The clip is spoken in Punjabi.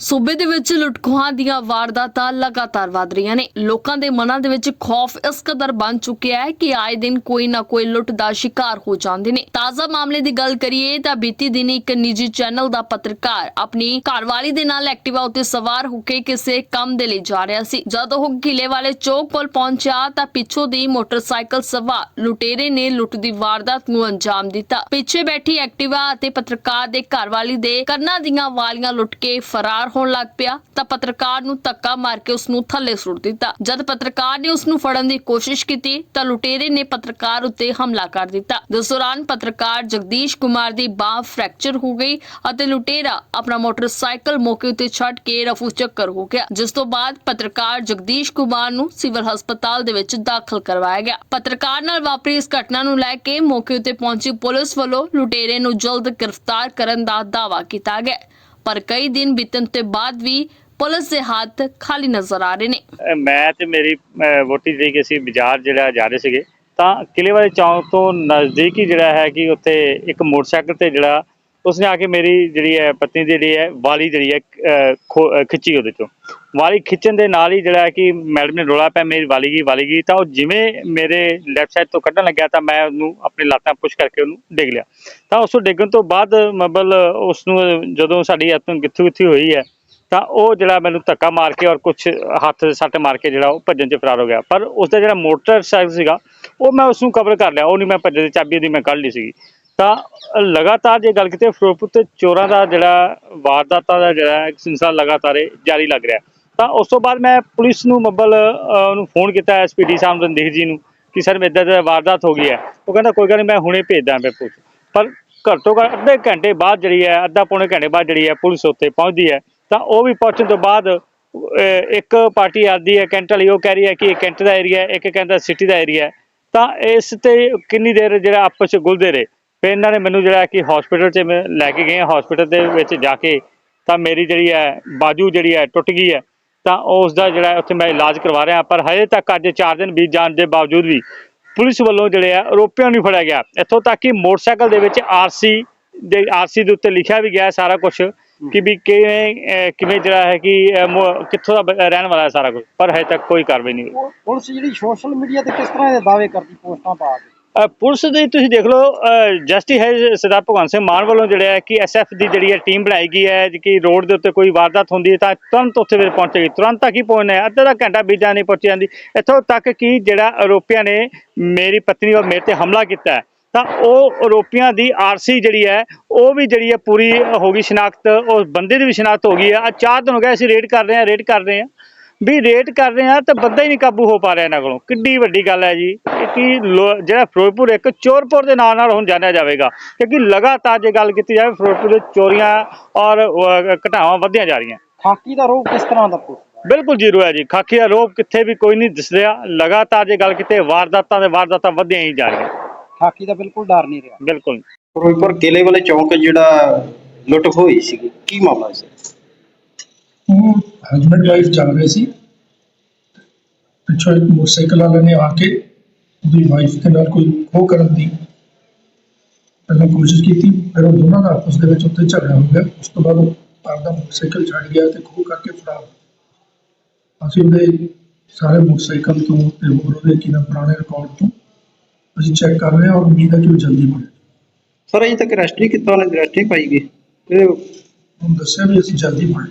ਸੂਬੇ ਦੇ ਵਿੱਚ ਲੁੱਟਖੋਹਾਂ ਦੀਆਂ ਵਾਰਦਾਤਾਂ ਲਗਾਤਾਰ ਵਧ ਰਹੀਆਂ ਨੇ। ਲੋਕਾਂ ਦੇ ਮਨਾਂ ਦੇ ਵਿੱਚ ਖੌਫ ਇਸ ਕਦਰ ਬਣ ਚੁੱਕਿਆ ਹੈ ਕਿ ਆਏ ਦਿਨ ਕੋਈ ਨਾ ਕੋਈ ਲੁੱਟ ਦਾ ਸ਼ਿਕਾਰ ਹੋ ਜਾਂਦੇ ਨੇ। ਤਾਜ਼ਾ ਮਾਮਲੇ ਦੀ ਗੱਲ ਕਰੀਏ ਤਾਂ ਬੀਤੀ ਦਿਨ ਇੱਕ ਨਿੱਜੀ ਚੈਨਲ ਦਾ ਪੱਤਰਕਾਰ ਆਪਣੀ ਘਰਵਾਲੀ ਦੇ ਨਾਲ ਐਕਟਿਵਾ ਉੱਤੇ ਸਵਾਰ ਹੋ ਕੇ ਕਿਸੇ ਕੰਮ ਦੇ ਲਈ ਜਾ ਰਿਹਾ ਸੀ। ਜਦ ਉਹ ਕਿਲੇ ਵਾਲੇ ਚੌਕ ਕੋਲ ਪਹੁੰਚਿਆ ਤਾਂ ਪਿੱਛੋਂ ਦੀ ਮੋਟਰਸਾਈਕਲ ਸਵਾਰ ਲੁਟੇਰੇ ਨੇ ਲੁੱਟ ਦੀ ਵਾਰਦਾਤ ਨੂੰ ਅੰਜਾਮ ਦਿੱਤਾ। ਪਿੱਛੇ ਬੈਠੀ ਐਕਟਿਵਾ ਅਤੇ ਪੱਤਰਕਾਰ ਦੇ ਘਰਵਾਲੀ ਦੇ ਕੰਨਾਂ ਦੀਆਂ ਵਾਲੀਆਂ ਲੁੱਟ ਕੇ ਫਰਾਰ ਹੋਣ ਲੱਗ ਪਿਆ, ਤਾਂ ਪੱਤਰਕਾਰ ਨੂੰ ਧੱਕਾ ਮਾਰ ਕੇ ਉਸ ਨੂੰ ਥੱਲੇ ਸੁੱਟ ਦਿੱਤਾ। ਜਦ ਪੱਤਰਕਾਰ ਨੇ ਉਸ ਨੂੰ ਫੜਨ ਦੀ ਕੋਸ਼ਿਸ਼ ਕੀਤੀ, ਤਾਂ ਲੁਟੇਰੇ ਨੇ ਪੱਤਰਕਾਰ ਉੱਤੇ ਹਮਲਾ ਕਰ ਦਿੱਤਾ। ਜਿਸ ਦੌਰਾਨ ਪੱਤਰਕਾਰ ਜਗਦੀਸ਼ ਕੁਮਾਰ ਦੀ ਬਾਹ ਫ੍ਰੈਕਚਰ ਹੋ ਗਈ ਅਤੇ ਲੁਟੇਰਾ ਆਪਣਾ ਮੋਟਰਸਾਈਕਲ ਮੌਕੇ ਉੱਤੇ ਛੱਡ ਕੇ ਰਫੂ ਚੱਕਰ ਹੋ ਗਿਆ, ਜਿਸ ਤੋਂ ਬਾਅਦ ਪੱਤਰਕਾਰ ਜਗਦੀਸ਼ ਕੁਮਾਰ ਨੂੰ ਸਿਵਲ ਹਸਪਤਾਲ ਦੇ ਵਿੱਚ ਦਾਖਲ ਕਰਵਾਇਆ ਗਿਆ। ਪੱਤਰਕਾਰ ਨਾਲ ਵਾਪਰੀ ਇਸ ਘਟਨਾ ਨੂੰ ਲੈ ਕੇ ਮੌਕੇ ਉੱਤੇ ਪਹੁੰਚੀ ਪੁਲਿਸ ਵੱਲੋਂ ਲੁਟੇਰੇ ਨੂੰ ਜਲਦ ਗ੍ਰਿਫਤਾਰ ਕਰਨ ਦਾ ਦਾਅਵਾ ਕੀਤਾ ਗਿਆ। ਪਰ ਕਈ ਦਿਨ ਬੀਤਣ ਤੋਂ ਬਾਅਦ ਵੀ ਪੁਲਿਸ ਦੇ ਹੱਥ ਖਾਲੀ ਨਜ਼ਰ ਆ ਰਹੇ ਨੇ। ਮੈਂ ਤੇ ਮੇਰੀ, ਅਹ ਵਹੁਟੀ ਜਿਹੜੀ ਕਿ ਅਸੀਂ ਬਾਜ਼ਾਰ ਜਿਹੜਾ ਜਾ ਰਹੇ ਸੀਗੇ, ਤਾਂ ਕਿਲੇ ਵਾਲੇ ਚੌਂਕ ਤੋਂ ਨਜ਼ਦੀਕ ਹੀ ਜਿਹੜਾ ਹੈ ਕਿ ਉੱਥੇ ਇੱਕ ਮੋਟਰਸਾਈਕਲ ਤੇ ਜਿਹੜਾ ਉਸਨੇ ਆ ਕੇ ਮੇਰੀ ਜਿਹੜੀ ਹੈ ਪਤਨੀ ਦੀ ਜਿਹੜੀ ਹੈ ਵਾਲੀ ਜਿਹੜੀ ਹੈ ਖੋ- ਅਹ, ਖਿੱਚੀ ਉਹਦੇ ਚੋਂ। ਵਾਲੀ ਖਿੱਚਣ ਦੇ ਨਾਲ ਹੀ ਜਿਹੜਾ ਹੈ ਕਿ ਮੈਡਮ ਨੇ ਰੋਲਾ ਪਿਆ ਮੇਰੀ ਵਾਲੀ ਗਈ ਵਾਲੀ ਗਈ, ਤਾਂ ਉਹ ਜਿਵੇਂ ਮੇਰੇ ਲੈਫਟ ਸਾਈਡ ਤੋਂ ਕੱਢਣ ਲੱਗਿਆ ਤਾਂ ਮੈਂ ਉਹਨੂੰ ਆਪਣੀ ਲਾਤਾਂ ਪੁਸ਼ ਕਰਕੇ ਉਹਨੂੰ ਡਿੱਗ ਲਿਆ। ਤਾਂ ਉਸ ਤੋਂ ਡਿੱਗਣ ਤੋਂ ਬਾਅਦ ਮਤਲਬ ਉਸ ਨੂੰ ਜਦੋਂ ਸਾਡੀ ਹੱਥੋਂ ਗਿੱਥੂ ਗਿੱਥੀ ਹੋਈ ਹੈ, ਤਾਂ ਉਹ ਜਿਹੜਾ ਮੈਨੂੰ ਧੱਕਾ ਮਾਰ ਕੇ ਔਰ ਕੁਝ ਹੱਥ ਸੱਟ ਮਾਰ ਕੇ ਜਿਹੜਾ ਉਹ ਭੱਜਣ 'ਚ ਫਰਾਰ ਹੋ ਗਿਆ। ਪਰ ਉਸ ਦਾ ਜਿਹੜਾ ਮੋਟਰਸਾਈਕਲ ਸੀਗਾ, ਉਹ ਮੈਂ ਉਸ ਨੂੰ ਕਵਰ ਕਰ ਲਿਆ। ਉਹ ਨਹੀਂ ਮੈਂ ਭੱਜਣ ਦੀ ਚਾਬੀ ਉਹਦੀ ਮੈਂ ਕੱਢ ਲਈ ਸੀਗੀ। ਤਾਂ ਲਗਾਤਾਰ ਜੇ ਗੱਲ ਕੀਤੇ ਫਿਰੋਜ਼ਪੁਰ ਤੇ ਚੋਰਾਂ ਦਾ ਜਿਹੜਾ ਵਾਰਦਾਤਾਂ ਦਾ ਜਿਹੜਾ ਸਿਲਸਿਲਾ ਲਗਾਤਾਰ ਇਹ ਜਾਰੀ ਲੱਗ ਰਿਹਾ। ਤਾਂ ਉਸ ਤੋਂ ਬਾਅਦ ਮੈਂ ਪੁਲਿਸ ਨੂੰ ਮੱਬਲ ਨੂੰ ਫੋਨ ਕੀਤਾ ਐਸਪੀਡੀ ਸਾਹਿਬ ਰਣਦੀਪ ਜੀ ਨੂੰ ਕਿ ਸਰ ਇੱਦਾਂ ਦਾ ਵਾਰਦਾਤ ਹੋ ਗਈ ਹੈ। ਉਹ ਕਹਿੰਦਾ ਕੋਈ ਗੱਲ ਨਹੀਂ ਮੈਂ ਹੁਣੇ ਭੇਜਦਾ ਮੈਂ ਪੁਲਿਸ ਪਰ ਘੱਟੋ ਘੱਟ ਅੱਧੇ ਘੰਟੇ ਬਾਅਦ ਜਿਹੜੀ ਹੈ, ਅੱਧਾ ਪੌਣੇ ਘੰਟੇ ਬਾਅਦ ਜਿਹੜੀ ਹੈ ਪੁਲਿਸ ਉੱਥੇ ਪਹੁੰਚਦੀ ਹੈ। ਤਾਂ ਉਹ ਵੀ ਪਹੁੰਚਣ ਤੋਂ ਬਾਅਦ ਇੱਕ ਪਾਰਟੀ ਆਦੀ ਹੈ ਕੈਂਟ ਵਾਲੀ, ਉਹ ਕਹਿ ਰਹੀ ਹੈ ਕਿ ਇਹ ਕੈਂਟ ਦਾ ਏਰੀਆ ਇੱਕ ਕਹਿੰਦਾ ਸਿਟੀ ਦਾ ਏਰੀਆ ਤਾਂ ਇਸ ਤੇ ਕਿੰਨੀ ਦੇਰ ਜਿਹੜਾ ਆਪਸ ਚ ਗੁਲਦੇ ਰਹੇ? ਫਿਰ ਇਹਨਾਂ ਨੇ ਮੈਨੂੰ ਜਿਹੜਾ ਕਿ ਹਸਪੀਟਲ 'ਚ ਲੈ ਕੇ ਗਏ ਹਸਪੀਟਲ ਦੇ ਵਿੱਚ ਜਾ ਕੇ ਤਾਂ ਮੇਰੀ ਜਿਹੜੀ ਹੈ, ਬਾਜੂ ਜਿਹੜੀ ਹੈ, ਟੁੱਟ ਗਈ ਹੈ। ਤਾਂ ਉਸ ਦਾ ਜਿਹੜਾ ਉੱਥੇ ਮੈਂ ਇਲਾਜ ਕਰਵਾ ਰਿਹਾ ਪਰ ਹਜੇ ਤੱਕ ਅੱਜ 4 ਦਿਨ ਬੀਤ ਜਾਣ ਦੇ ਬਾਵਜੂਦ ਵੀ ਪੁਲਿਸ ਵੱਲੋਂ ਜਿਹੜੇ ਆ, ਆਰੋਪੀਆਂ ਨੂੰ ਫੜਿਆ ਗਿਆ। ਇੱਥੋਂ ਤੱਕ ਕਿ ਮੋਟਰਸਾਈਕਲ ਦੇ ਵਿੱਚ ਆਰਸੀ ਦੇ ਆਰਸੀ ਦੇ ਉੱਤੇ ਲਿਖਿਆ ਵੀ ਗਿਆ ਸਾਰਾ ਕੁਝ ਕਿ ਵੀ ਕਿਵੇਂ ਕਿਵੇਂ ਜਿਹੜਾ ਹੈ ਕਿ ਕਿੱਥੋਂ ਦਾ ਰਹਿਣ ਵਾਲਾ ਹੈ ਸਾਰਾ ਕੁਝ ਪਰ ਹਜੇ ਤੱਕ ਕੋਈ ਕਾਰਵਾਈ ਨਹੀਂ ਹੋਈ। ਪੁਲਿਸ ਜਿਹੜੀ ਸੋਸ਼ਲ ਮੀਡੀਆ ਤੇ ਕਿਸ ਤਰ੍ਹਾਂ ਦੇ ਦਾਅਵੇ ਕਰਦੀ ਪੋਸਟਾਂ ਪਾ ਕੇ? ਪੁਲਿਸ ਦੀ ਤੁਸੀਂ ਦੇਖ ਲਓ ਜਸਟਿਸ ਹੈ ਸਰਦਾਰ ਭਗਵੰਤ ਸਿੰਘ ਮਾਨ ਵੱਲੋਂ ਜਿਹੜਾ ਹੈ ਕਿ ਐਸਐਫ ਦੀ ਜਿਹੜੀ ਹੈ ਟੀਮ ਬਣਾਈ ਗਈ ਹੈ ਕਿ ਰੋਡ ਦੇ ਉੱਤੇ ਕੋਈ ਵਾਰਦਾਤ ਹੁੰਦੀ ਹੈ ਤਾਂ ਤੁਰੰਤ ਉੱਥੇ ਫਿਰ ਪਹੁੰਚੇਗੀ ਤੁਰੰਤ ਤੱਕ ਹੀ ਪਹੁੰਚਣਾ ਹੈ ਅੱਧਾ ਦਾ ਘੰਟਾ ਬੀਜਾ ਨਹੀਂ ਪਹੁੰਚ ਜਾਂਦੀ। ਇੱਥੋਂ ਤੱਕ ਕਿ ਜਿਹੜਾ ਆਰੋਪੀਆਂ ਨੇ ਮੇਰੀ ਪਤਨੀ ਔਰ ਮੇਰੇ ਤੇ ਹਮਲਾ ਕੀਤਾ ਹੈ, ਤਾਂ ਉਹ ਆਰੋਪੀਆਂ ਦੀ ਆਰਸੀ ਜਿਹੜੀ ਹੈ, ਉਹ ਵੀ ਜਿਹੜੀ ਹੈ ਪੂਰੀ ਹੋ ਗਈ ਸ਼ਨਾਖਤ ਉਸ ਬੰਦੇ ਦੀ ਵੀ ਸ਼ਨਾਖਤ ਹੋ ਗਈ ਹੈ। ਆ ਚਾਰ ਦਿਨ ਹੋ ਗਏ ਅਸੀਂ ਰੇਡ ਕਰ ਰਹੇ ਹਾਂ ਰੇਡ ਕਰ ਰਹੇ ਹਾਂ। ਵੀ ਰੇਟ ਕਰ ਰਹੇ ਆ ਤਾਂ ਬੰਦਾ ਹੀ ਨਹੀਂ ਕਾਬੂ ਹੋ ਪਾ ਰਿਹਾ ਇਹਨਾਂ ਕੋਲੋਂ। ਕਿੱਡੀ ਵੱਡੀ ਗੱਲ ਹੈ ਜੀ ਕਿ ਜਿਹੜਾ ਫਿਰੋਜ਼ਪੁਰ ਇੱਕ ਚੋਰਪੁਰ ਦੇ ਨਾਂ ਨਾਲ ਹੁਣ ਜਾਣਿਆ ਜਾਵੇਗਾ। ਕਿਉਂਕਿ ਲਗਾਤਾਰ ਜੇ ਗੱਲ ਕੀਤੀ ਜਾਵੇ ਫਿਰੋਜ਼ਪੁਰ ਵਿੱਚ ਚੋਰੀਆਂ ਔਰ ਅਹ, ਘਟਨਾਵਾਂ ਵਧਦੀਆਂ ਜਾ ਰਹੀਆਂ। ਖਾਕੀ ਦਾ ਰੋਗ ਕਿਸ ਤਰ੍ਹਾਂ ਦਾ ਦਾ ਬਿਲਕੁਲ ਜ਼ੀਰੋ ਹੈ ਜੀ। ਖਾਕੀ ਦਾ ਰੋਪ ਕਿੱਥੇ ਵੀ ਕੋਈ ਨਹੀਂ ਦਿਸ ਰਿਹਾ। ਲਗਾਤਾਰ ਜੇ ਗੱਲ ਕੀਤੇ ਵਾਰਦਾਤਾਂ ਦੇ ਵਾਰਦਾਤਾਂ ਵਧਦੀਆਂ ਹੀ ਜਾ ਰਹੀਆਂ। ਖਾਕੀ ਦਾ ਬਿਲਕੁਲ ਡਰ ਨਹੀਂ ਰਿਹਾ। ਬਿਲਕੁਲ ਫਿਰੋਜ਼ਪੁਰ ਕਿਲੇ ਵਾਲੇ ਚੌਂਕ ਜਿਹੜਾ ਲੁੱਟ ਹੋਈ ਸੀ ਕੀ ਮਾਮਲਾ ਸੀ? ਹਸਬੈਂਡ ਵਾਈਫ ਚੱਲ ਰਹੇ ਸੀ। ਪਿੱਛੋਂ ਇੱਕ ਮੋਟਰਸਾਈਕਲ ਵਾਲੇ ਨੇ ਆ ਕੇ ਉਹਦੀ ਵਾਈਫ ਦੇ ਨਾਲ ਕੋਈ ਖੋਹ ਕਰਨ ਦੀ ਪਹਿਲਾਂ ਕੋਸ਼ਿਸ਼ ਕੀਤੀ ਫਿਰ ਉਹ ਦੋਨਾਂ ਦਾ ਆਪਸ ਦੇ ਵਿੱਚ ਉੱਤੇ ਝਗੜਾ ਹੋ ਗਿਆ। ਉਸ ਤੋਂ ਬਾਅਦ ਉਹ ਆਪਦਾ ਮੋਟਰਸਾਈਕਲ ਛੱਡ ਗਿਆ ਤੇ ਖੋਹ ਕਰਕੇ ਗਿਆ। ਅਸੀਂ ਉਹਦੇ ਸਾਰੇ ਮੋਟਰਸਾਈਕਲ ਤੋਂ ਤੇ ਹੋਰ ਉਹਦੇ ਕੀ ਨਾਮ ਪੁਰਾਣੇ ਰਿਕਾਰਡ ਤੋਂ ਅਸੀਂ ਚੈੱਕ ਕਰ ਰਹੇ ਹਾਂ ਔਰ ਉਮੀਦ ਹੈ ਕਿ ਉਹ ਜਲਦੀ ਬਣੇ। ਸਰ ਅਜੇ ਤੱਕ ਅਰੈਸਟ ਨਹੀਂ ਕੀਤਾ ਉਹਨੇ ਅਰੈਸਟ ਨਹੀਂ ਪਾਈ ਗਈ ਇਹ ਉਹਨੂੰ ਦੱਸਿਆ ਵੀ ਅਸੀਂ ਜਲਦੀ ਬਣੇ।